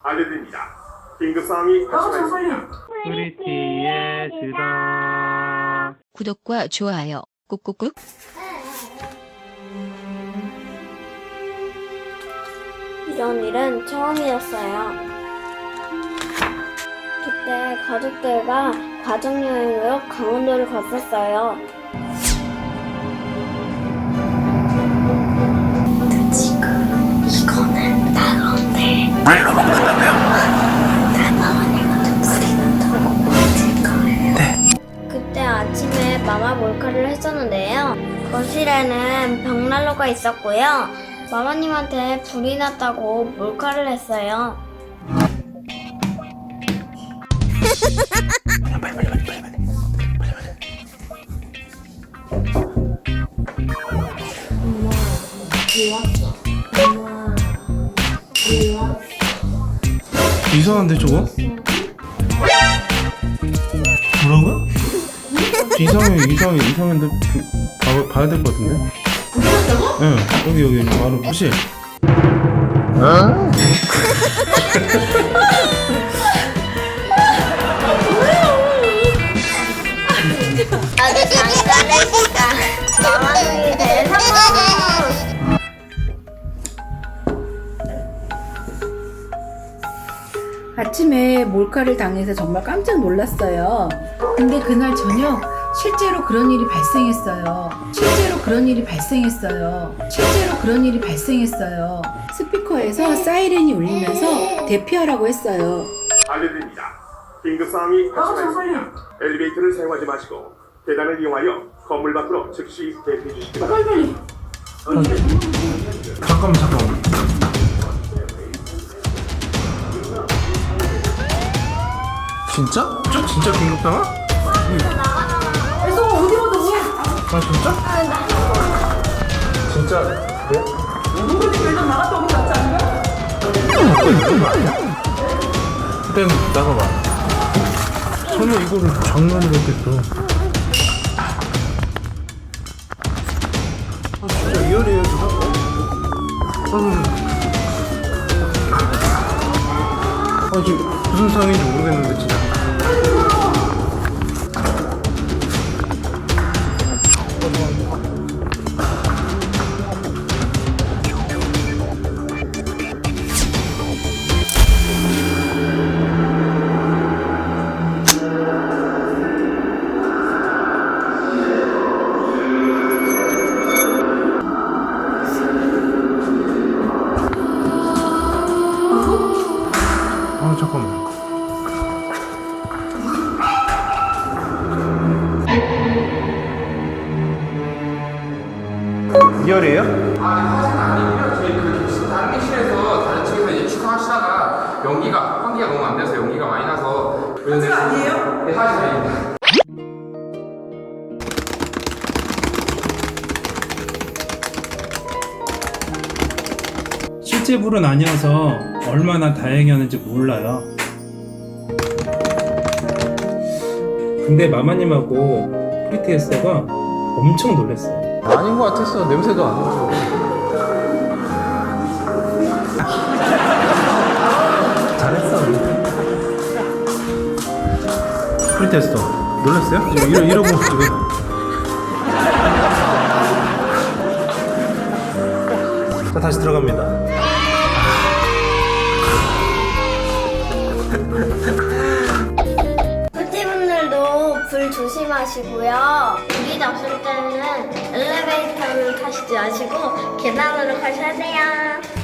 알려드립니다. 긴급 상황이 발생했습니다. 프리티의 주다. 구독과 좋아요 꾹꾹꾹 이런 일은 처음이었어요. 그때 가족들과 가족여행으로 강원도를 갔었어요. 그때 아침에 마마 몰카를 했었는데요. 거실에는 벽난로가 있었고요. 마마님한테 불이 났다고 몰카를 했어요. 이상한데 저거? 뭐라고요? 이상해 이상해 이상한데 그, 봐, 봐야 될 것 같은데? 응 여기 여기 바로 부실 아 아침에 몰카를 당해서 정말 깜짝 놀랐어요. 근데 그날 저녁 실제로 그런 일이 발생했어요. 실제로 그런 일이 발생했어요. 실제로 그런 일이 발생했어요. 스피커에서 사이렌이 울리면서 대피하라고 했어요. 알려드립니다. 긴급 상황이 발생했습니다. 엘리베이터를 사용하지 마시고 계단을 이용하여 건물 밖으로 즉시 대피해 주시기 바랍니다. 잠깐만 잠깐만 진짜? 저 진짜 긴급 상황? 아 진짜? 진짜 그래? 일단 나가봐 설마 이거를 장난으로 했겠어 아 진짜 리얼이에요 지금? 아, 아 지금 무슨 상황인지 모르겠는데 진짜 아 잠깐만 리얼이에요? 저희 그 다른 객실에서 다른 층에서 이제 축하하시다가 연기가 환기가 너무 안 돼서 연기가 많이 나서 사실 아니에요? 네 사실 아닙니다. 실제 불은 아니어서 얼마나 다행이었는지 몰라요. 근데 마마님하고 프리티에스가 엄청 놀랐어요. 아닌 것 같았어. 냄새도 안 나서 잘했어. 프리 테스터. 놀랐어요? 지금 이러, 이러고 지금. 자 다시 들어갑니다. 불 조심하시고요. 때는 엘리베이 타시지 마시고 계단으로 가셔야 돼요.